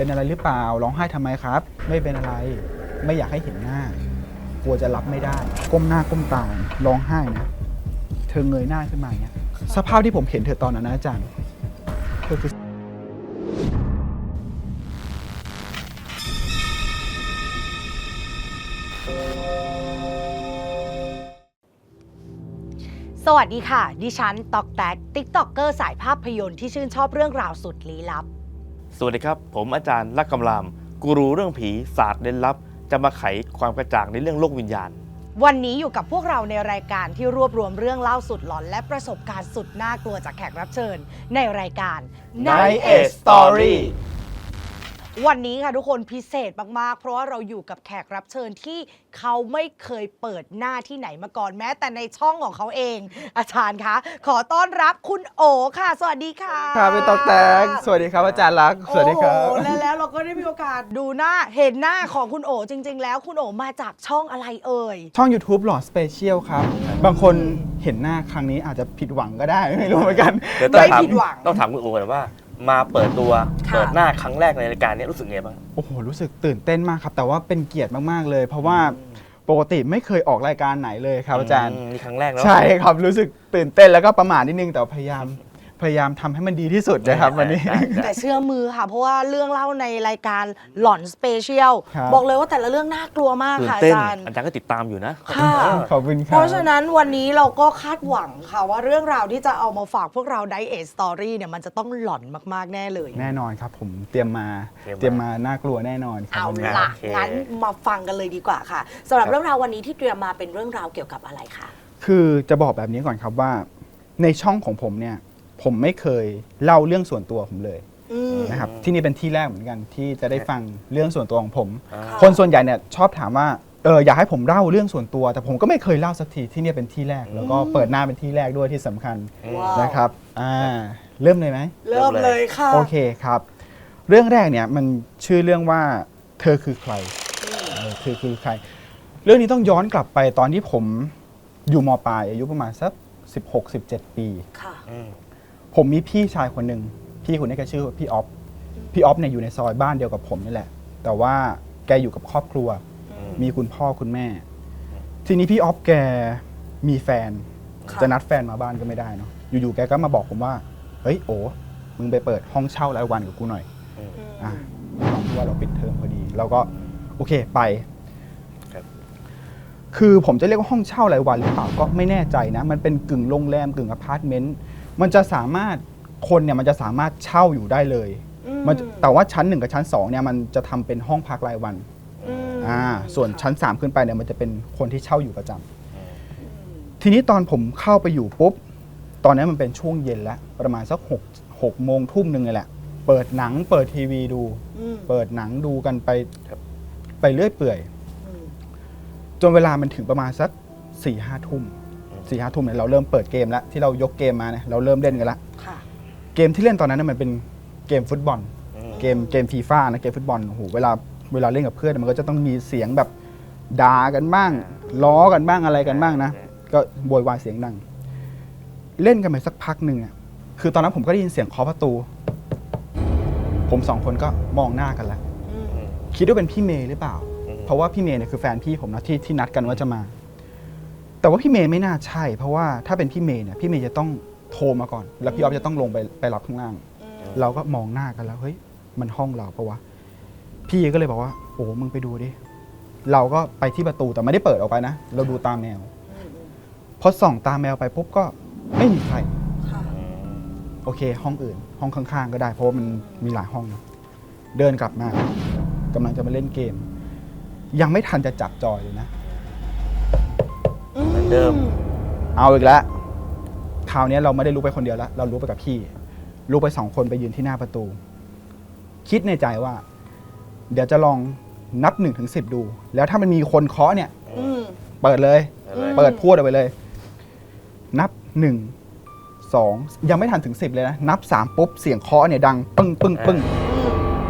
เป็นอะไรหรือเปล่าร้องไห้ทำไมครับ ไม่เป็นอะไร ไม่อยากให้เห็นหน้า กลัวจะรับไม่ได้ ก้มหน้าก้มตาร้องไห้นะเธอเงยหน้าขึ้นมาอย่างเงี้ยสภาพที่ผมเห็นเธอตอนนั้นนะอาจารย์เธอคือสวัสดีค่ะ ดิฉันตอกแตกติ๊กต็อกเกอร์สายภาพยนตร์ที่ชื่นชอบเรื่องราวสุดลี้ลับ สวัสดีครับ ผมอาจารย์ลักกำลาม กูรูเรื่องผีศาสตร์เล่นลับ จะมาไขความกระจ่างในเรื่องโลกวิญญาณ วันนี้อยู่กับพวกเราในรายการที่รวบรวมเรื่องเล่าสุดหลอน และประสบการณ์สุดน่ากลัวจากแขกรับเชิญ ในรายการ Night Edge Story วันนี้ค่ะทุกคนพิเศษมาก ๆ เพราะว่าเราอยู่กับแขกรับเชิญที่เขาไม่เคยเปิดหน้าที่ไหนมาก่อนแม้ แต่ในช่องของเขาเอง อาจารย์คะขอต้อนรับคุณโอค่ะ สวัสดีค่ะครับเป็นตอกแตก สวัสดีครับอาจารย์รักษณ์สวัสดีครับ โอ้โหและแล้วเราก็ได้มีโอกาสดูหน้าเห็นหน้าของคุณโอจริง ๆ แล้วคุณโอมาจากช่องอะไรเอ่ย ช่อง YouTube หลอดสเปเชียลครับ บางคนเห็นหน้าครั้งนี้อาจจะผิดหวังก็ได้ ไม่รู้เหมือนกัน เดี๋ยวต้องไม่ถามผิดหวัง ต้องถามคุณโอ๋ก่อนว่า มาเปิดตัวค่ะ เปิดหน้าครั้งแรกในรายการนี้รู้สึกไงบ้าง โอ้โห รู้สึกตื่นเต้นมากครับ แต่ว่าเป็นเกียรติมาก ๆ เลย เพราะว่าปกติไม่เคยออกรายการไหนเลยครับอาจารย์ มนี่ครั้งแรกแล้ว ใช่ครับ รู้สึกตื่นเต้นแล้วก็ประมาทนิดนึง แต่พยายาม พยายามทำให้มันดีที่สุดนะครับวันนี้ได้ได้แต่เชื่อมือค่ะ เพราะว่าเรื่องเล่าในรายการหลอนสเปเชียลครับ บอกเลยว่าแต่ละเรื่องน่ากลัวมากตื่นค่ะอาเต้นจารย์ อาจารย์ก็ติดตามอยู่นะค่ะเออขอบคุณคเพรับ ราะฉะนั้นวันนี้เราก็คาดหวังค่ะว่าเรื่องราวที่จะเอามาฝากพวกเราไดเอทสตอรี่เนี่ยมันจะต้องหลอนมากๆแน่เลย แน่นอนครับผมเตรียมมาเตรียมมาเตรียมมาน่ากลัวแน่นอนครับเอาวันนี้ ล่ะ โอเค งั้นมาฟังกันเลยดีกว่าค่ะสำหรับครับเรื่องราววันนี้ที่เตรียมมาเป็นเรื่องราวเกี่ยวกับอะไรคะ คือจะบอกแบบนี้ก่อนครับว่าในช่องของผมเนี่ย ผมไม่เคยเล่าเรื่องส่วนตัวผมเลยอืม นะครับที่นี่เป็นที่แรกเหมือนกันที่จะได้ฟังเรื่องส่วนตัวของผม อ่าค่ะคนส่วนใหญ่เนี่ยชอบถามว่าเอออยากให้ผมเล่าเรื่องส่วนตัว แต่ผมก็ไม่เคยเล่าสักทีที่เนี่ยเป็นที่แรก แล้วก็เปิดหน้าเป็นที่แรกด้วยที่สำคัญว้าว นะครับอ่าเริ่มเลยไหม เริ่มเลยค่ะ โอเคครับ เรื่องแรกเนี่ยมันชื่อเรื่องว่าเธอคือใครเออเธอคือใคร เรื่องนี้ต้องย้อนกลับไปตอนที่ผมอยู่มปลายอายุประมาณสัก16-17 ปี ค่ะ อืม ผมมีพี่ชายคนหนึ่งพี่คนนี้แกชื่อพี่ออฟพี่ออฟเนี่ยอยู่ในซอยบ้านเดียวกับผมนี่แหละ แต่ว่าแกอยู่กับครอบครัวอืมมีคุณพ่อคุณแม่ ทีนี้พี่ออฟแกมีแฟนค่ะจะนัดแฟนมาบ้านก็ไม่ได้เนาะอยู่ๆแกก็มาบอกผมว่าเฮ้ยโอ้มึงไปเปิดห้องเช่ารายวันกับกูหน่อยอืมอะตอนที่ว่าเราปิดเทอมพอดี เราก็โอเคไปครับคือผมจะเรียกว่าห้องเช่ารายวันหรือเปล่าก็ไม่แน่ใจนะ มันเป็นกึ่งโรงแรมกึ่งอพาร์ตเมนต์ มันจะสามารถคนเนี่ยมันจะสามารถเช่าอยู่ได้เลยอืมมันแต่ว่าชั้นหนึ่งกับชั้นสองเนี่ยมันจะทำเป็นห้องพักรายวันอืมอ่าส่วนชั้น3ขึ้นไปเนี่ยมันจะเป็นคนที่เช่าอยู่ประจำทีนี้ตอนผมเข้าไปอยู่ปุ๊บ ตอนนั้นมันเป็นช่วงเย็นแล้วประมาณสักหกหกโมงทุ่มหนึ่งเลยแหละ เปิดหนังเปิดทีวีดู อืมเปิดหนังดูกันไปครับ ไปเรื่อยเปื่อย อืมจนเวลามันถึงประมาณสักสี่ห้าทุ่ม สี่ห้าทุ่มเนี่ยเราเริ่มเปิดเกมแล้วที่เรายกเกมมาเนี่ยเราเริ่มเล่นกันละค่ะ เกมที่เล่นตอนนั้นนะมันเป็นเกมฟุตบอลอืมเกมเกมฟีฟ่านะเกมฟุตบอลโอ้โหเวลาเวลาเล่นกับเพื่อนมันก็จะต้องมีเสียงแบบด่ากันบ้างล้อกันบ้างอะไรกันบ้างนะก็โวยวายเสียงดัง เล่นกันไปสักพักหนึ่งอะคือตอนนั้นผมก็ได้ยินเสียงเคาะประตู ผมสองคนก็มองหน้ากันแล้วอืมอืมคิดว่าเป็นพี่เมย์หรือเปล่าอืมเพราะว่าพี่เมย์เนี่ยคือแฟนพี่ผมนะที่ที่นัดกันว่าจะมา แต่ว่าพี่เมย์ไม่น่าใช่ เพราะว่าถ้าเป็นพี่เมย์เนี่ยพี่เมย์จะต้องโทรมาก่อน แล้วพี่ออฟจะต้องลงไปไปรับข้างล่าง เราก็มองหน้ากันแล้วเฮ้ยมันห้องเราปะวะพี่ก็เลยบอกว่าโอ้มึงไปดูดิเราก็ไปที่ประตูแต่ไม่ได้เปิดออกไปนะ เราดูตามแมวอืมพอส่องตามแมวไปปุ๊บก็ไม่มีใครค่ะอืมโอเค ห้องอื่น ห้องข้างๆ ก็ได้ เพราะว่ามันมีหลายห้องนะเดินกลับมากำลังจะมาเล่นเกม ยังไม่ทันจะจับจอยเลยนะ เหมือนเดิม เอาอีกแล้วคราวนี้เราไม่ได้รู้ไปคนเดียวแล้ว เรารู้ไปกับพี่ รู้ไปสองคนไปยืนที่หน้าประตู คิดในใจว่า เดี๋ยวจะลองนับหนึ่งถึงสิบดู แล้วถ้ามันมีคนเคาะเนี่ย อืม เปิดเลย อะไร เปิดพูดเอาไปเลย นับหนึ่งสองยังไม่ทันถึงสิบเลยนะ นับสามปุ๊บ เสียงเคาะเนี่ยดัง ปึ้งปึ้งปึ้ง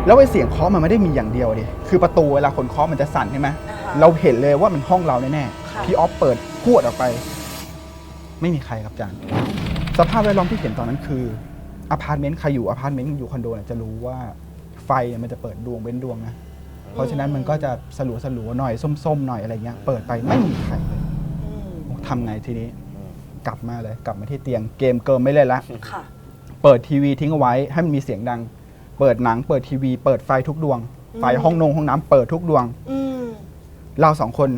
แล้วไอ้เสียงเคาะมันไม่ได้มีอย่างเดียวดิ คือประตูเวลาคนเคาะมันจะสั่นใช่ไหม อ่าฮะเราเห็นเลยว่ามันห้องเราแน่ค่ะๆพี่ออฟเปิด พูดออกไป ไม่มีใครครับอาจารย์ สภาพแวดล้อมที่เห็นตอนนั้นคืออพาร์ตเมนต์ใครอยู่อพาร์ตเมนต์อยู่คอนโดเนี่ยจะรู้ว่าไฟไฟเนี่ยมันจะเปิดดวงเว้นดวงนะเพราะฉะนั้นมันก็จะสลัวสลัวๆหน่อยส้มๆหน่อยอะไรเงี้ยเปิดไปไม่มีใครเลยอืมทำไงทีนี้อืมกลับมาเลยกลับมาที่เตียงเกมเกิมไม่เล่นละค่ะ เปิดทีวีทิ้งเอาไว้ให้มันมีเสียงดัง เปิดหนัง เปิดทีวี เปิดไฟทุกดวง ไฟห้องนงห้องน้ำเปิดทุกดวงอืมเราสองคน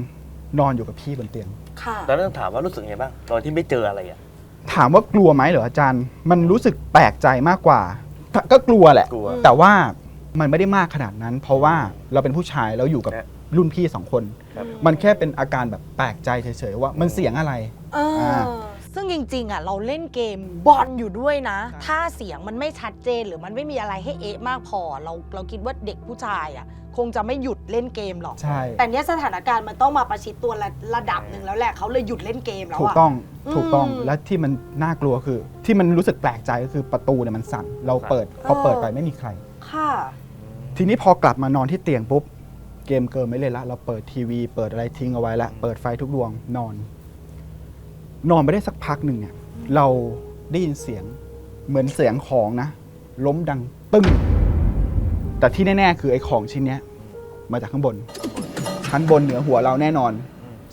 นอนอยู่กับพี่บนเตียง ค่ะ ตอนนั้นถามว่ารู้สึกไงบ้างตอนที่ไม่เจออะไรอะ ถามว่ากลัวไหมเหรออาจารย์ มันรู้สึกแปลกใจมากกว่าก็กลัวแหละ กลัว แต่ว่ามันไม่ได้มากขนาดนั้น เพราะว่าเราเป็นผู้ชายแล้วอยู่กับครับรุ่นพี่สองคน ครับ มันแค่เป็นอาการแบบแปลกใจเฉยๆว่ามันเสียงอะไร เอออา ซึ่งจริงๆอะเราเล่นเกมบอลอยู่ด้วยนะใช่ถ้าเสียงมันไม่ชัดเจนหรือมันไม่มีอะไรให้เอะมากพอ เราเราคิดว่าเด็กผู้ชายอะคงจะไม่หยุดเล่นเกมหรอก ใช่ แต่เนี้ยสถานการณ์มันต้องมาประชิดตัวระระดับหนึ่งแล้วแหละเขาเลยหยุดเล่นเกมแล้วถูกอะต้องถูกต้องอืมและที่มันน่ากลัวคือ ที่มันรู้สึกแปลกใจก็คือประตูเนี่ยมันสั่นเราเปิดพอเออเปิดไปไม่มีใคร ค่ะ ทีนี้พอกลับมานอนที่เตียงปุ๊บ เกมเกินไม่เล่นละ เราเปิดทีวี เปิดอะไรทิ้งเอาไว้ละ เปิดไฟทุกดวงนอน นอนไปได้สักพักหนึ่งเนี่ยเราได้ยินเสียงเหมือนเสียงของนะ ล้มดังตึ้งแต่ที่แน่ๆ คือไอ้ของชิ้นเนี้ยมาจากข้างบน ชั้นบนเหนือหัวเราแน่นอน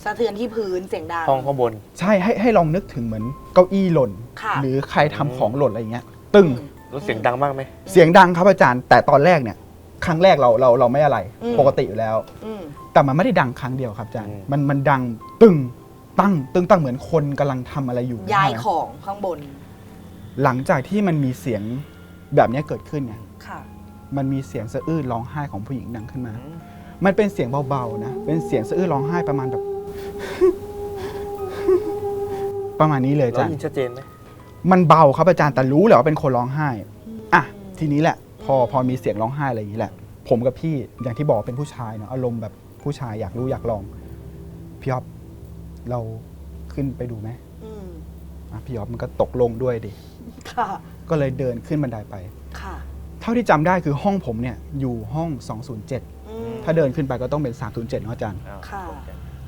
สะเทือนที่พื้นเสียงดังห้องข้างบน ใช่ให้ให้ลองนึกถึงเหมือนเก้าอี้หล่น ค่ะหรือใครทำของหล่นอะไรเงี้ย ตึ้งรู้เสียงดังมากไหมเสียงดังครับอาจารย์ แต่ตอนแรกเนี่ย ครั้งแรกเราเราเราไม่อะไร อืม ปกติอยู่แล้ว อืมแต่มันไม่ได้ดังครั้งเดียวครับอาจารย์อืมมันมันดังตึง ตั้งตึงตั้งเหมือนคนกำลังทำอะไรอยู่ย้ายนะของข้างบน หลังจากที่มันมีเสียงแบบเนี้ยเกิดขึ้นเนี่ย ค่ะมันมีเสียงสะอื้นร้องไห้ของผู้หญิงดังขึ้นมา มันเป็นเสียงเบาๆนะ เป็นเสียงสะอื้นร้องไห้ประมาณแบบ ประมาณนี้เลยอาเราจารย์ยินชัดเจนไหมมันเบาครับอาจารย์แต่รู้แหละว่าเป็นคนร้องไห้ อะทีนี้แหละ พอพอมีเสียงร้องไห้อะไรอย่างนี้แหละ ผมกับพี่อย่างที่บอกเป็นผู้ชายเนาะอารมณ์แบบผู้ชายอยากรู้อยากลองพี่อ๊อฟ เราขึ้นไปดูไหมอืมอะพี่อ๊อฟมันก็ตกลงด้วยดิ ค่ะ ก็เลยเดินขึ้นบันไดไป ค่ะเท่าที่จำได้คือห้องผมเนี่ยอยู่ห้อง 207 อืมถ้าเดินขึ้นไปก็ต้องเป็น 307เนาะอาจารย์ อ้าวค่ะ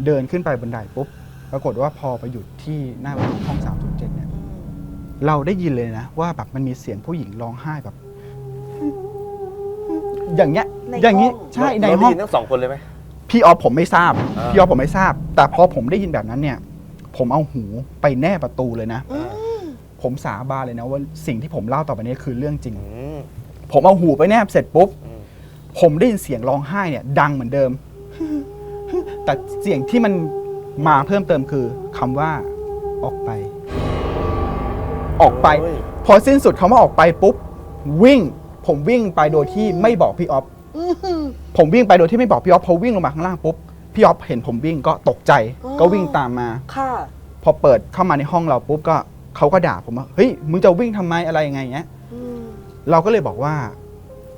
เดินขึ้นไปบันไดปุ๊บ ปรากฏว่าพอไปหยุดที่หน้าประตูห้อง 307เนี่ย อืมเราได้ยินเลยนะว่าแบบมันมีเสียงผู้หญิงร้องไห้แบบ อย่างเงี้ยอย่างนี้ใช่ ในเราห้ได้อง ยินทั้งสองคนเลยไหม พี่ออฟผมไม่ทราบอ่าพี่ออฟผมไม่ทราบ แต่พอผมได้ยินแบบนั้นเนี่ย ผมเอาหูไปแนบประตูเลยนะอืมผมสาบานเลยนะว่าสิ่งที่ผมเล่าต่อไปนี้คือเรื่องจริงอืมผมเอาหูไปแนบเสร็จปุ๊บอืมผมได้ยินเสียงร้องไห้เนี่ย ดังเหมือนเดิม แต่เสียงที่มันมาเพิ่มเติมคือคำว่าออกไป ออกไปโยพอสิ้นสุดคำว่าออกไปปุ๊บ วิ่ง ผมวิ่งไปโดยที่ไม่บอกพี่ออฟอืม ผมวิ่งไปโดยที่ไม่บอกพี่ออฟพอวิ่งลงมาข้างล่างปุ๊บพี่ออฟเห็นผมวิ่งก็ตกใจ อ๋อ ก็วิ่งตามมา ค่ะ พอเปิดเข้ามาในห้องเราปุ๊บก็เขาก็ด่าผมว่าเฮ้ยมึงจะวิ่งทำไมอะไรยังไงเงี้ย อืม เราก็เลยบอกว่า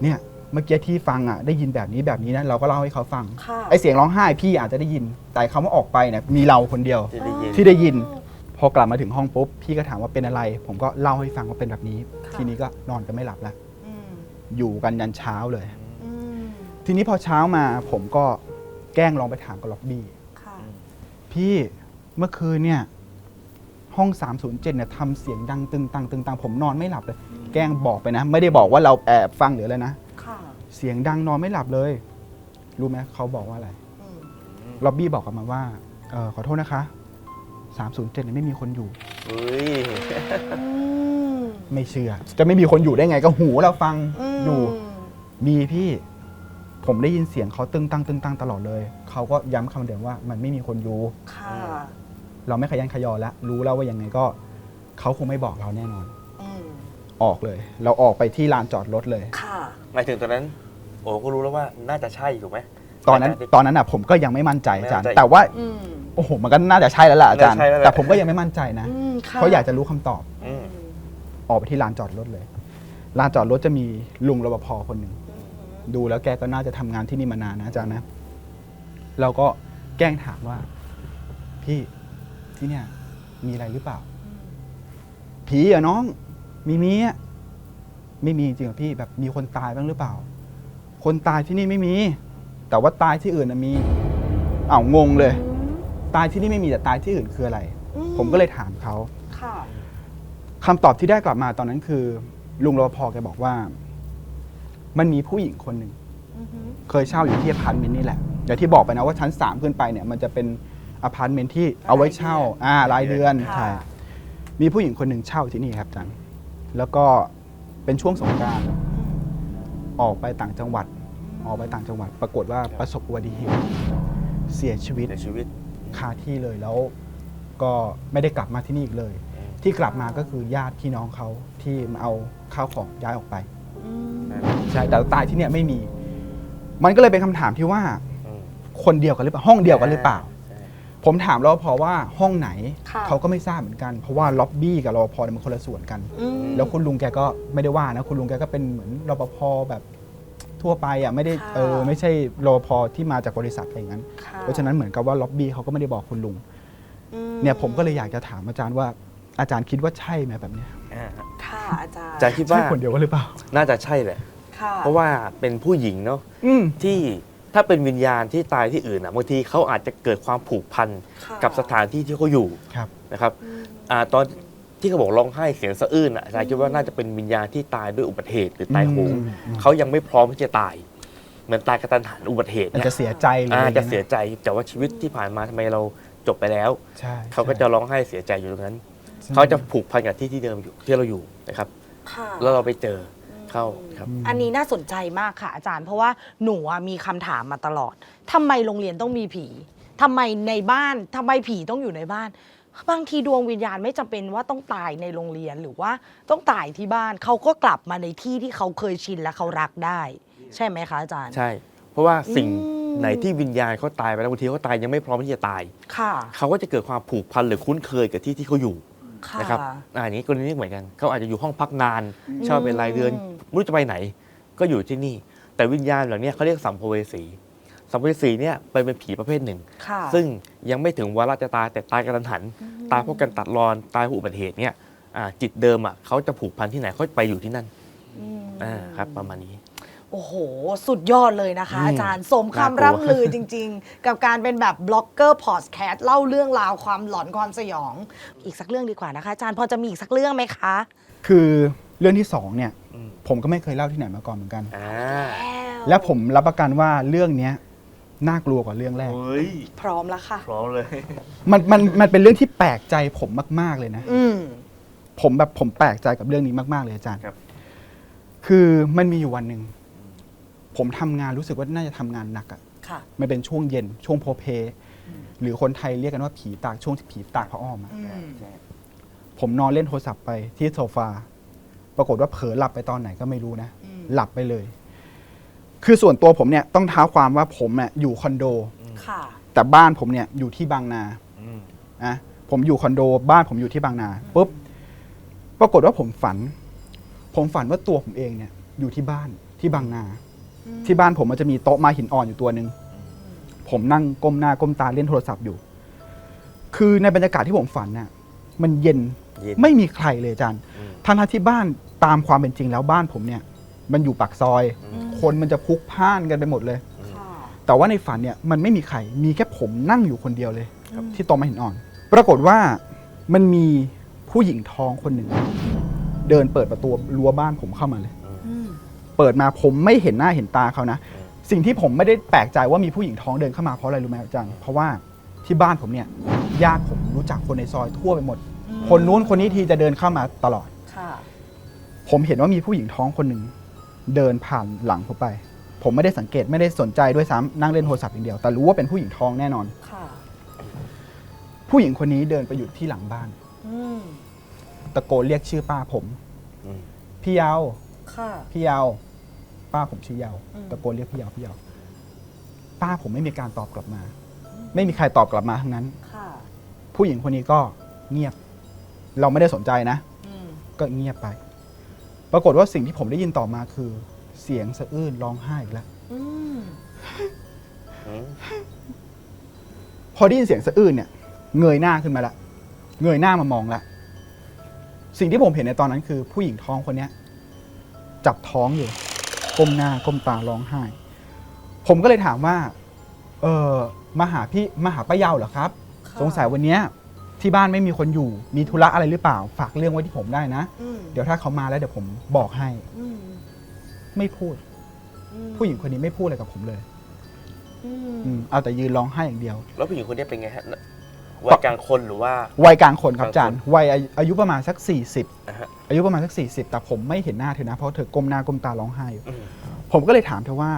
เนี่ยเมื่อกี้ที่ฟังอะได้ยินแบบนี้แบบนี้นะเราก็เล่าให้เขาฟังค่ะ ไอเสียงร้องไห้พี่อาจจะได้ยิน แต่คำว่าออกไปเนี่ยมีเราคนเดียว ที่ได้ยิน ที่ได้ยิน พอกลับมาถึงห้องปุ๊บพี่ก็ถามว่าเป็นอะไร ผมก็เล่าให้ฟังว่าเป็นแบบนี้ ค่ะ ทีนี้ก็นอนกันไม่หลับแล้ว อืมอยู่กันยันเช้าเลย อืม ทีนี้พอเช้ามาผมก็แกล้งลองไปถามกับล็อบบี้ค่ะพี่เมื่อคืนเนี่ย ห้อง 307เนี่ยทำเสียงดังตึงตังตึงตังผมนอนไม่หลับเลย แกล้งบอกไปนะ ไม่ได้บอกว่าเราแอบฟังหรืออะไรนะ ค่ะเสียงดังนอนไม่หลับเลย รู้ไหมเขาบอกว่าอะไร อืมล็อบบี้บอกกลับมาว่าเออขอโทษนะคะ 307เนี่ยไม่มีคนอยู่ เฮ้ยอืมไม่เชื่อ จะไม่มีคนอยู่ได้ไงก็หูเราฟังอยู่ มีพี่ ผมได้ยินเสียงเขาตึงตังตึงตังตลอดเลย เขาก็ย้ำคำเดิมว่ามันไม่มีคนอยู่ ค่ะเราไม่ขยันขยอแล้ว รู้แล้วว่ายังไงก็เขาคงไม่บอกเราแน่นอน อืมออกเลย เราออกไปที่ลานจอดรถเลย ค่ะ หมายถึงตอนนั้น โอ้ก็รู้แล้วว่าน่าจะใช่ถูกไหม ตอนนั้นาจะตอนนั้นอะผมก็ยังไม่มั่นใจอาจารย์ ไม่มั่นใจแต่ว่าอืมโอ้โหมันก็น่าจะใช่แล้วล่ะอาจารย์ น่าใช่แล้วแหละ แต่ผมก็ยังไม่มั่นใจนะอืมค่ะเพราะอยากจะรู้คำตอบ อืมออกไปที่ลานจอดรถเลย ลานจอดรถจะมีลุงรปภคนหนึ่ง ดูแล้วแกก็น่าจะทำงานที่นี่มานานนะอาจารย์นะ เราก็แกล้งถามว่า พี่ที่เนี่ย มีอะไรหรือเปล่า ผีเหรอน้อง มีมีอะไม่มีจริงเหรอพี่แบบมีคนตายบ้างหรือเปล่า คนตายที่นี่ไม่มี แต่ว่าตายที่อื่นนะมีอ้าวงงเลย ตายที่นี่ไม่มีแต่ตายที่อื่นคืออะไรอืผมก็เลยถามเขาค่ะคำตอบที่ได้กลับมาตอนนั้นคือ ลุงรปภแกบอกว่า มันมีผู้หญิงคนหนึ่งเคยเช่าอยู่ที่อพาร์ตเมนต์นี่แหละอย่างที่บอกไปนะว่าชั้นสามขึ้นไปเนี่ยมันจะเป็นอพาร์ตเมนต์ที่เอาไว้เช่า อ่ารายเดือนค่ะใช่มีผู้หญิงคนหนึ่งเช่าที่นี่ครับอาจารย์แล้วก็เป็นช่วงสงกรารออกไปต่างจังหวัด ออกไปต่างจังหวัด ปรากฏว่าประสบอุบัติเหตุเสียชีวิตในชีวิตคาที่เลยแล้ว ก็ไม่ได้กลับมาที่นี่อีกเลย ที่กลับมาก็คือญาติพี่น้องเขาที่มาเอาข้าวของย้ายออกไป ใช่แต่ตายที่เนี่ยไม่มี มันก็เลยเป็นคำถามที่ว่าอืมคนเดียวกันหรือเปล่าห้องเดียวกันหรือเปล่า ใช่ ผมถามรปภว่าห้องไหนค่ะ เขาก็ไม่ทราบเหมือนกัน เพราะว่าล็อบบี้กับรปภเนี่ยมันคนละส่วนกัน อืม แล้วคุณลุงแกก็ไม่ได้ว่านะคุณลุงแกก็เป็นเหมือนรปภแบบทั่วไปอะไม่ได้ค่ะ เออไม่ใช่รปภที่มาจากบริษัทอะไรอย่างนั้น ค่ะเพราะฉะนั้นเหมือนกับว่าล็อบบี้เขาก็ไม่ได้บอกคุณลุงอืเนี่ยผมก็เลยอยากจะถามอาจารย์ว่าอาจารย์คิดว่าใช่ไหมแบบเนี้ย อ่า ค่ะอาจารย์อา จารย์คิดว่าใช่คนเดียวกันหรือเปล่า น่าจะใช่แหละ ค่ะเพราะว่าเป็นผู้หญิงเนาะอืม ที่ถ้าเป็นวิญญาณที่ตายที่อื่นอะบางทีเขาอาจจะเกิดความผูกพันค่ะกับสถานที่ที่เขาอยู่ครับ นะครับอ่าตอนที่เขาบอกร้องไห้เสียงสะอื้นอะอาจารย์คิดว่าน่าจะเป็นวิญญาณที่ตายด้วยอุบัติเหตุหรือตายโหงอืมอืมเขายังไม่พร้อมที่จะตาย เหมือนตายกระตันหันอุบัติเหตุอาจเนี่ย จะเสียใจเลยอาจจะนเสียใจแต่ว่าชีวิตที่ผ่านมาทำไมเราจบไปแล้ว ใช่เขาก็จะร้องไห้เสียใจอยู่ตรงนั้นเขาจะผูกพันกับที่ที่เดิมอยู่ที่เราอยู่นะครับ ค่ะ แล้วเราไปเจอเข้าครับ อันนี้น่าสนใจมากค่ะอาจารย์ เพราะว่าหนูอะมีคำถามมาตลอดทำไมโรงเรียนต้องมีผีทำไมในบ้านทำไมผีต้องอยู่ในบ้าน บางทีดวงวิญญาณไม่จำเป็นว่าต้องตายในโรงเรียนหรือว่าต้องตายที่บ้านเขาก็กลับมาในที่ที่เขาเคยชินและเขารักได้ ใช่ไหมคะอาจารย์ ใช่ เพราะว่าสิ่งอืม ไหนที่วิญญาณเขาตายไปแล้วบางทีเขาตายยังไม่พร้อมที่จะตาย ค่ะ เขาก็จะเกิดความผูกพันหรือคุ้นเคยกับที่ที่เขาอยู่ค่ะ นะครับอะอันนี้กรณีนี้เหมือนกันเขาอาจจะอยู่ห้องพักนานเช่าเป็นรายเดือนไม่รู้จะไปไหน ก็อยู่ที่นี่ แต่วิญญาณเหล่านี้เขาเรียกสัมภเวสีสัมภเวสีเนี่ยเป็นเป็นผีประเภทหนึ่งค่ะซึ่งยังไม่ถึงวาระจะตายแต่ตายกระทันหัน ตายเพราะการตัดรอนตายเพราะอุบัติเหตุเนี่ยอ่าจิตเดิมอะเขาจะผูกพันที่ไหนเขาไปอยู่ที่นั่นอืมอ่าครับประมาณนี้ โอ้โห สุดยอดเลยนะคะอืมอาจารย์สมน่ากลัวคำร่ำลือจริง ๆ กับการเป็นแบบบล็อกเกอร์พอดแคสต์เล่าเรื่องราวความหลอนความสยอง อีกสักเรื่องดีกว่านะคะ อาจารย์พอจะมีอีกสักเรื่องไหมคะ คือเรื่องที่สองเนี่ย อืม ผมก็ไม่เคยเล่าที่ไหนมาก่อนเหมือนกัน อ่าและผมรับประกันว่าเรื่องเนี้ยน่ากลัวกว่าเรื่องแรก เฮ้ย พร้อมแล้วค่ะ พร้อมเลย มันมันมันเป็นเรื่องที่แปลกใจผมมาก ๆเลยนะ อืมผมแบบผมแปลกใจกับเรื่องนี้มาก ๆเลยอาจารย์ครับ คือมันมีอยู่วันหนึ่ง ผมทำงานรู้สึกว่าน่าจะทำงานหนักอะค่ะ มันเป็นช่วงเย็น ช่วงโพเพ หรือคนไทยเรียกกันว่าผีตากช่วงที่ผีตากพระอ้อมอะอืม ผมนอนเล่นโทรศัพท์ไปที่โซฟา ปรากฏว่าเผลอหลับไปตอนไหนก็ไม่รู้นะ อืม หลับไปเลย คือส่วนตัวผมเนี่ยต้องเท้าความว่าผมเนี่ยอยู่คอนโด ค่ะ แต่บ้านผมเนี่ยอยู่ที่บางนา อืมอะผมอยู่คอนโดบ้านผมอยู่ที่บางนาปุ๊บปรากฏว่าผมฝัน ผมฝันว่าตัวผมเองเนี่ยอยู่ที่บ้านที่บางนา ที่บ้านผมมันจะมีโต๊ะไม้หินอ่อนอยู่ตัวหนึ่งผมนั่งก้มหน้าก้มตาเล่นโทรศัพท์อยู่ คือในบรรยากาศที่ผมฝันน่ะ มันเย็นเย็น ไม่มีใครเลยอาจารย์อืม ทั้งๆที่บ้านตามความเป็นจริงแล้วบ้านผมเนี่ย มันอยู่ปากซอย อืม คนมันจะพลุกพล่านกันไปหมดเลย ค่ะแต่ว่าในฝันเนี่ยมันไม่มีใคร มีแค่ผมนั่งอยู่คนเดียวเลย ครับ ที่โต๊ะไม้หินอ่อน ปรากฏว่ามันมีผู้หญิงท้องคนหนึ่ง เดินเปิดประตูรั้วบ้านผมเข้ามาเลยอืม เปิดมาผมไม่เห็นหน้าเห็นตาเขานะ สิ่งที่ผมไม่ได้แปลกใจว่ามีผู้หญิงท้องเดินเข้ามาเพราะอะไรรู้ไหมอาจารย์เพราะว่าที่บ้านผมเนี่ยญาติผมรู้จักคนในซอยทั่วไปหมด คนนู้นคนนี้ทีจะเดินเข้ามาตลอด ค่ะ ผมเห็นว่ามีผู้หญิงท้องคนหนึ่งเดินผ่านหลังผมไป ผมไม่ได้สังเกตไม่ได้สนใจด้วยซ้ำนั่งเล่นโทรศัพท์อย่างเดียว แต่รู้ว่าเป็นผู้หญิงท้องแน่นอน ค่ะ ผู้หญิงคนนี้เดินไปหยุดที่หลังบ้าน อืม ตะโกนเรียกชื่อป้าผม อืม พี่เยาว ค่ะ พี่เยาวป้าผมชื่อเยาวอืม ตะโกนเรียกพี่เยาวพี่เยาวป้าผมไม่มีการตอบกลับมา ไม่มีใครตอบกลับมาทั้งนั้น ค่ะผู้หญิงคนนี้ก็เงียบ เราไม่ได้สนใจนะ อืมก็เงียบไป ปรากฏว่าสิ่งที่ผมได้ยินต่อมาคือ เสียงสะอื้นร้องไห้อีกแล้ว อืมอืมพอได้ยินเสียงสะอื้นเนี่ย เงยหน้าขึ้นมาละ เงยหน้ามามองละ สิ่งที่ผมเห็นในตอนนั้นคือ ผู้หญิงท้องคนเนี้ย จับท้องอยู่ก้มหน้าก้มตาร้องไห้ ผมก็เลยถามว่า เออมาหาพี่มาหาป้าเยาวเหรอครับค่ะสงสัยวันเนี้ยที่บ้านไม่มีคนอยู่ มีธุระอะไรหรือเปล่า ฝากเรื่องไว้ที่ผมได้นะ อืมเดี๋ยวถ้าเขามาแล้วเดี๋ยวผมบอกให้ อืมไม่พูดผู้หญิงคนนี้ไม่พูดอะไรกับผมเลย อืมอืมเอาแต่ยืนร้องไห้อย่างเดียว แล้วผู้หญิงคนนี้เป็นไงฮะ วัยกลางคนหรือว่า วัยกลางคนครับอาจารย์กลางคนวัยอายุอายุประมาณสัก 40นะฮะ อายุประมาณสัก 40 แต่ผมไม่เห็นหน้าเธอนะเพราะเธอก้มหน้าก้มตาร้องไห้อยู่ อืม ผมก็เลยถามเธอว่า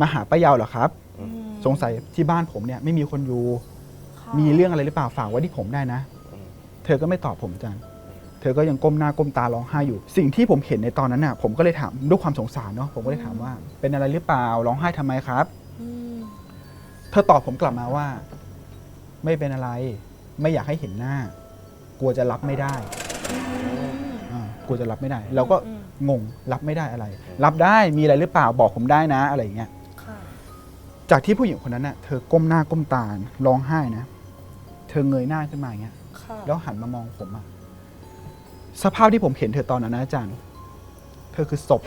มาหาป้าเยาวเหรอครับ อืมสงสัยที่บ้านผมเนี่ยไม่มีคนอยู่ ค่ะมีเรื่องอะไรหรือเปล่าฝากไว้ที่ผมได้นะ อืม เธอก็ไม่ตอบผมอาจารย์ เธอก็ยังก้มหน้าก้มตาร้องไห้อยู่ สิ่งที่ผมเห็นในตอนนั้นน่ะ ผมก็เลยถามด้วยความสงสารเนาะ ผมก็เลยถามว่า เป็นอะไรหรือเปล่าร้องไห้ทำไมครับ อืมเธอตอบผมกลับมาว่า ไม่เป็นอะไร ไม่อยากให้เห็นหน้า กลัวจะรับไม่ได้อ่ากลัวจะรับไม่ได้ เราก็อืมงงรับไม่ได้อะไร รับได้มีอะไรหรือเปล่าบอกผมได้นะอะไรอย่างเงี้ยค่ะจากที่ผู้หญิงคนนั้นน่ะเธอก้มหน้าก้มตาร้องไห้นะ เธอเงยหน้าขึ้นมาอย่างเงี้ย ค่ะแล้วหันมามองผมอะสภาพที่ผมเห็นเธอตอนนั้นนะอาจารย์ เธอคือศพ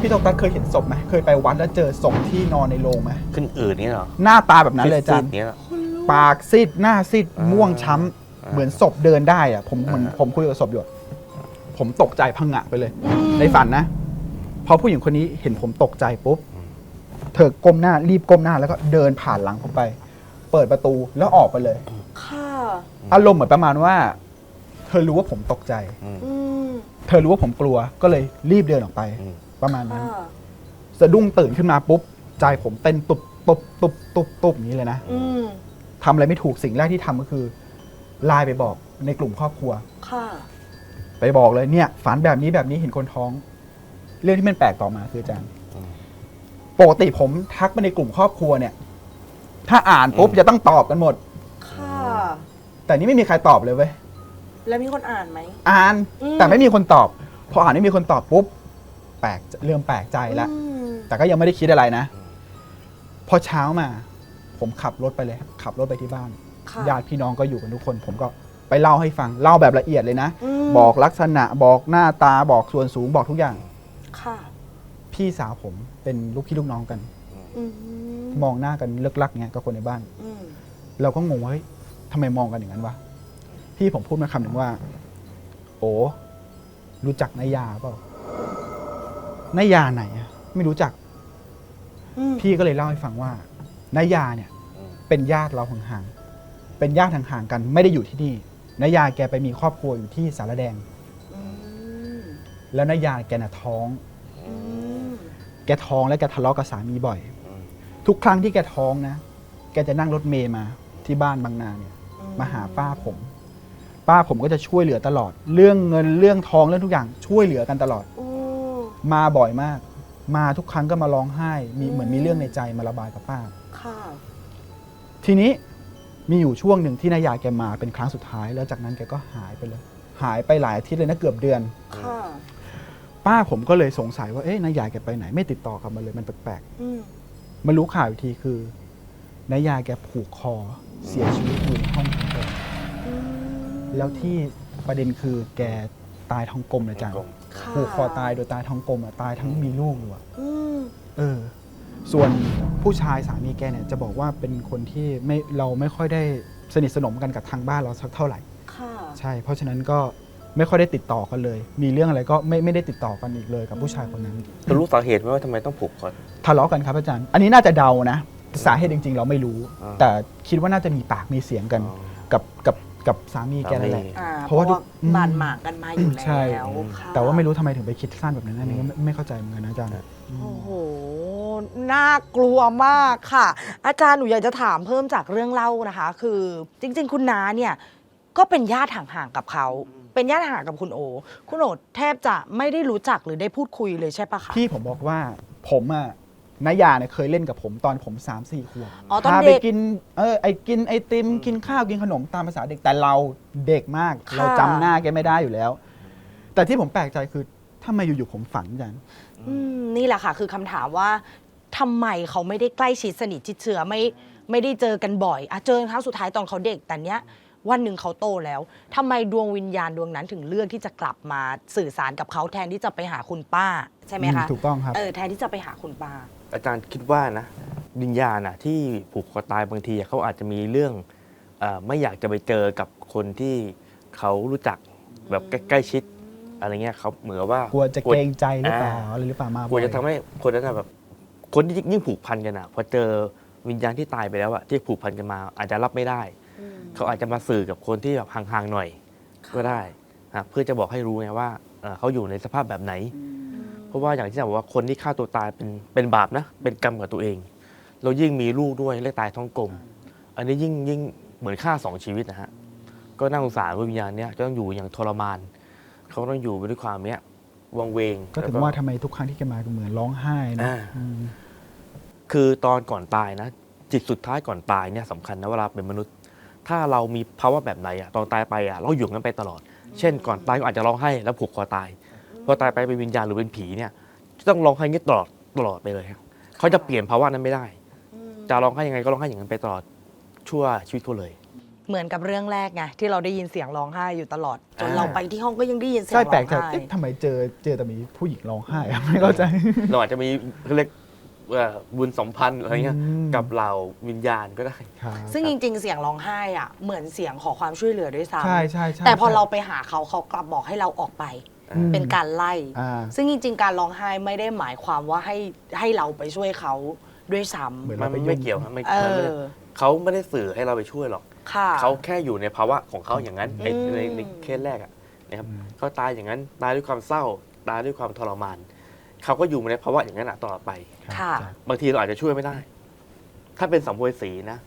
พี่ตกตัดเคยเห็นศพไหมเคยไปวัดแล้วเจอศพที่นอนในโรงไหมขึ้นอืดนี่เหรอหน้าตาแบบนั้นเลยอาจารย์ซีดๆเนี้ยเหรอ ปากซีดหน้าซีดอ่าม่วงช้ำอ่าเหมือนศพเดินได้อะผมเหมือนอ่า ผมคุยกับศพอยู่อะผมตกใจพังงะไปเลย ในฝันนะพอผู้หญิงคนนี้เห็นผมตกใจปุ๊บเธอก้มหน้ารีบก้มหน้าแล้วก็เดินผ่านหลังผมไป เปิดประตูแล้วออกไปเลย ค่ะ อารมณ์เหมือนประมาณว่า เธอรู้ว่าผมตกใจ อืมอืมเธอรู้ว่าผมกลัวก็เลยรีบเดินออกไป อืม ประมาณนั้นค่ะสะดุ้งตื่นขึ้นมาปุ๊บ ใจผมเต้นตุบตุบตุบตุบตุบอย่างนี้เลยนะอืมทำอะไรไม่ถูกสิ่งแรกที่ทำก็คือไลน์ไปบอกในกลุ่มครอบครัว ค่ะ ไปบอกเลยเนี่ยฝันแบบนี้แบบนี้เห็นคนท้อง เรื่องที่มันแปลกต่อมาคืออาจารย์อืม ปกติผมทักไปในกลุ่มครอบครัวเนี่ย ถ้าอ่านปุ๊บอืมจะต้องตอบกันหมด ค่ะ แต่นี่ไม่มีใครตอบเลยเว้ยแล้วมีคนอ่านไหม อ่าน อืม แต่ไม่มีคนตอบ พออ่านไม่มีคนตอบปุ๊บ แปลกเริ่มแปลกใจแล้ว อืมแต่ก็ยังไม่ได้คิดอะไรนะ พอเช้ามา ผมขับรถไปเลย ขับรถไปที่บ้าน ค่ะ ญาติพี่น้องก็อยู่กันทุกคน ผมก็ไปเล่าให้ฟัง เล่าแบบละเอียดเลยนะมบอกลักษณะ บอกหน้าตา บอกส่วนสูง บอกทุกอย่าง ค่ะพี่สาวผมเป็นลูกพี่ลูกน้องกัน อืมมองหน้ากันเลิกลักเงี้ยกับคนในบ้าน อืมเราก็งงว่าเฮ้ยทำไมมองกันอย่างนั้นวะ พี่ผมพูดมาคำหนึ่งว่า โอ้รู้จักนายยาเปล่า นายยาไหนอะไม่รู้จัก อืมพี่ก็เลยเล่าให้ฟังว่านายยาเนี่ยอืมเป็นญาติเราห่างๆเป็นญาติห่างๆกัน ไม่ได้อยู่ที่นี่นายยาแกไปมีครอบครัวอยู่ที่สารแดง อืมแล้วนายยาแกน่ะท้อง อืมแกท้องแล้วแกทะเลาะกับสามีบ่อยอืมทุกครั้งที่แกท้องนะ แกจะนั่งรถเมย์มาที่บ้านบางนาเนี่ย มาหาป้าผม ป้าผมก็จะช่วยเหลือตลอด เรื่องเงินเรื่องทองเรื่องทุกอย่างช่วยเหลือกันตลอด โอ้ มาบ่อยมาก มาทุกครั้งก็มาร้องไห้ มีเหมือนมีเรื่องในใจมาระบายกับป้า ค่ะ ทีนี้มีอยู่ช่วงหนึ่งที่นายยาแกมาเป็นครั้งสุดท้าย แล้วจากนั้นแกก็หายไปเลย หายไปหลายอาทิตย์เลยนะเกือบเดือน ค่ะ ป้าผมก็เลยสงสัยว่าเอ๊ะนายยาแกไปไหนไม่ติดต่อกลับมาเลยมันแปลกอืมๆมารู้ข่าวอีกทีคือนายยาแกผูกคอเสียชีวิตอยู่ในห้องของแกอืมแล้วที่ประเด็นคือแกตายท้องกลมเลยจัง กลมค่ะ ผูกคอตายโดยตายท้องกลมอะตายทั้งมีลูกอยู่อะอืมเออ ส่วนผู้ชายสามีแกเนี่ยจะบอกว่าเป็นคนที่ไม่เราไม่ค่อยได้สนิทสนมกันกับทางบ้านเราสักเท่าไหร่ ค่ะ ใช่ เพราะฉะนั้นก็ไม่ค่อยได้ติดต่อกันเลย มีเรื่องอะไรก็ไม่ไม่ได้ติดต่อกันอีกเลยกับผู้ชายคนนั้น จะรู้สาเหตุไหมว่าทำไมต้องผูกคอ ทะเลาะกันครับอาจารย์ อันนี้น่าจะเดานะ สาเหตุจริง ๆ เราไม่รู้ อ่า แต่คิดว่าน่าจะมีปากมีเสียงกันอ๋อกับกับ กับสามีแกนั่นแหละสามีอ่าเพเพราะราะว่าว่าอืม บานหมางกันมาอยู่แล้วใช่ค่ะแต่ว่าไม่รู้ทำไมถึงไปคิดสั้นแบบนั้นอันนี้ก็ไม่ไม่เข้าใจเหมือนกันนะอาจารย์ โอ้โห น่ากลัวมากค่ะ อาจารย์หนูอยากจะถามเพิ่มจากเรื่องเล่านะคะ คือจริง ๆ คุณน้าเนี่ย ก็เป็นญาติห่างๆกับเขา เป็นญาติห่างกับคุณโอ คุณโอแทบจะไม่ได้รู้จักหรือได้พูดคุยเลยใช่ปะคะพี่ผมบอกว่าผมอะ นายาเนี่ยเคยเล่นกับผมตอนผม3ามสี่ขวบอ๋อตอนพาเด็ไปกกินเออไอกินไอติมกินข้าวกินขนมตามภาษาเด็กแต่เราเด็กมาก ค่ะ เราจำหน้าแกไม่ได้อยู่แล้ว แต่ที่ผมแปลกใจคือทำไมอยู่ๆผมฝันจังอืมนี่แหละค่ะ คือคำถามว่าทำไมเขาไม่ได้ใกล้ชิดสนิทชิดเชื้อไม่ไม่ได้เจอกันบ่อยอะเจอครั้งสุดท้ายตอนเขาเด็กแต่เนี้ยวันหนึ่งเขาโตแล้วทำไมดวงวิญญาณดวงนั้นถึงเลือกที่จะกลับมาสื่อสารกับเขาแทนที่จะไปหาคุณป้า ใช่ไหมคะถูกต้องครับ เออแทนที่จะไปหาคุณป้า อาจารย์คิดว่านะวิญญาณนะที่ผูกคอตายบางทีเขาอาจจะมีเรื่องเออไม่อยากจะไปเจอกับคนที่เขารู้จักแบบใกล้ๆชิดอะไรเงี้ยเขาเหมือนว่ากลัวจะเกรงใจหรือเปล่าอ่าอะไรหรือเปล่ามากลัวจะทำให้คนนั้นนะแบบคนที่ยิ่งผูกพันกันอะพอเจอวิญญาณที่ตายไปแล้วอะที่ผูกพันกันมา อาจจะรับไม่ได้เขาอาจจะมาสื่อกับคนที่แบบห่างๆหน่อยก็ได้นะเพื่อจะบอกให้รู้ไงว่าเอ่อเขาอยู่ในสภาพแบบไหน เพราะว่าอย่างที่บอกว่าคนที่ฆ่าตัวตายเป็นเป็นบาปนะ เป็นกรรมกับตัวเอง เรายิ่งมีลูกด้วยและตายท้องกลม อันนี้ยิ่งยิ่งเหมือนฆ่าสองชีวิตนะฮะ ก็น่าสงสารว่าวิญญาณเนี้ยจะต้องอยู่อย่างทรมาน เขาต้องอยู่ไปด้วยความเนี้ยวังเวงก็ถึงแล้วว่าทำไมทุกครั้งที่แกมาก็เหมือนร้องไห้นะอ่าอืมคือตอนก่อนตายนะ จิตสุดท้ายก่อนตายเนี่ยสำคัญนะเวลาเป็นมนุษย์ ถ้าเรามีภาวะแบบไหนอะตอนตายไปอะเราอยู่อย่างนั้นไปตลอด เช่น ก่อนตายก็อาจจะร้องไห้แล้วผูกคอตายพ อตายไปเป็นวิญญาณหรือเป็นผีเนี่ยจะต้องร้องไห้อย่างนี้ตลอดตลอดไปเลยครับเขาจะเปลี่ยนภาวะนั้นไม่ได้ จะร้องไห้ยังไงก็ร้องไห้อย่างนั้นไปตลอดชั่วชีวิตเขาเลย เหมือนกับเรื่องแรกไงที่เราได้ยินเสียงร้องไห้อยู่ตลอดจนอ่า เราไปที่ห้องก็ยังได้ยินเสียงใช่ร้องแปลกใจไห้เอ๊ะทำไมเจอเจอแต่มีผู้หญิงร้องไห้อะไม่เข้าใจ เราอาจจะมีเขาเรียกว่าบุญสัมพันธ์อะไรเงี้ยอืม กับเหล่าวิญญาณก็ได้ ครับซึ่งจริง ๆ เสียงร้องไห้อะเหมือนเสียงขอความช่วยเหลือด้วยซ้ำใช่ใช่ใช่แต่พอใช่เราไปหาเขาเขากลับบอกให้เราออกไปอืม เป็นการไล่ อ่า ซึ่งจริง ๆ การร้องไห้ไม่ได้หมายความว่าให้ให้เราไปช่วยเขาด้วยซ้เหมือนมัเรานไปยุ่ง ไม่เกี่ยวครับไม่ำเอมันไม่ได้อ เขาไม่ได้สื่อให้เราไปช่วยหรอก ค่ะ เขาแค่อยู่ในภาวะของเขาอย่างนั้นไอ้อืม ในในเคสแรกอะนะครับเขาตายอย่างนั้นตายด้วยความเศร้า ตายด้วยความทรมานเขาก็อยู่ในภาวะอย่างนั้นอะตลอดไป ค่ะ บางทีเราอาจจะช่วยไม่ได้ ถ้าเป็นสัมภเวสีนะ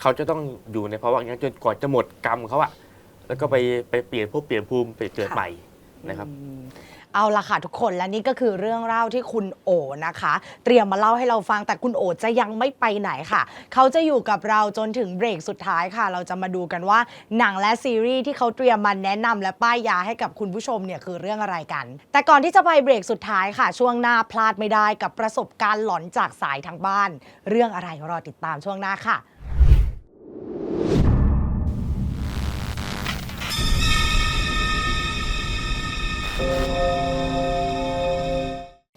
เขาจะต้องอยู่ในภาวะอย่างนั้นจนกว่าจะหมดกรรมเขาอะแล้วก็ไปไปเปลี่ยนภพเปลี่ยนภูมิไปเกิดค่ะ ใหม่ นะครับ เอาละค่ะทุกคนและนี่ก็คือเรื่องเล่าที่คุณโอนะคะ เตรียมมาเล่าให้เราฟังแต่คุณโอจะยังไม่ไปไหนค่ะ เขาจะอยู่กับเราจนถึงเบรกสุดท้ายค่ะ เราจะมาดูกันว่าหนังและซีรีส์ที่เขาเตรียมมาแนะนำและป้ายยาให้กับคุณผู้ชมเนี่ยคือเรื่องอะไรกัน แต่ก่อนที่จะไปเบรกสุดท้ายค่ะ ช่วงหน้าพลาดไม่ได้กับประสบการณ์หลอนจากสายทางบ้าน เรื่องอะไรรอติดตามช่วงหน้าค่ะ Música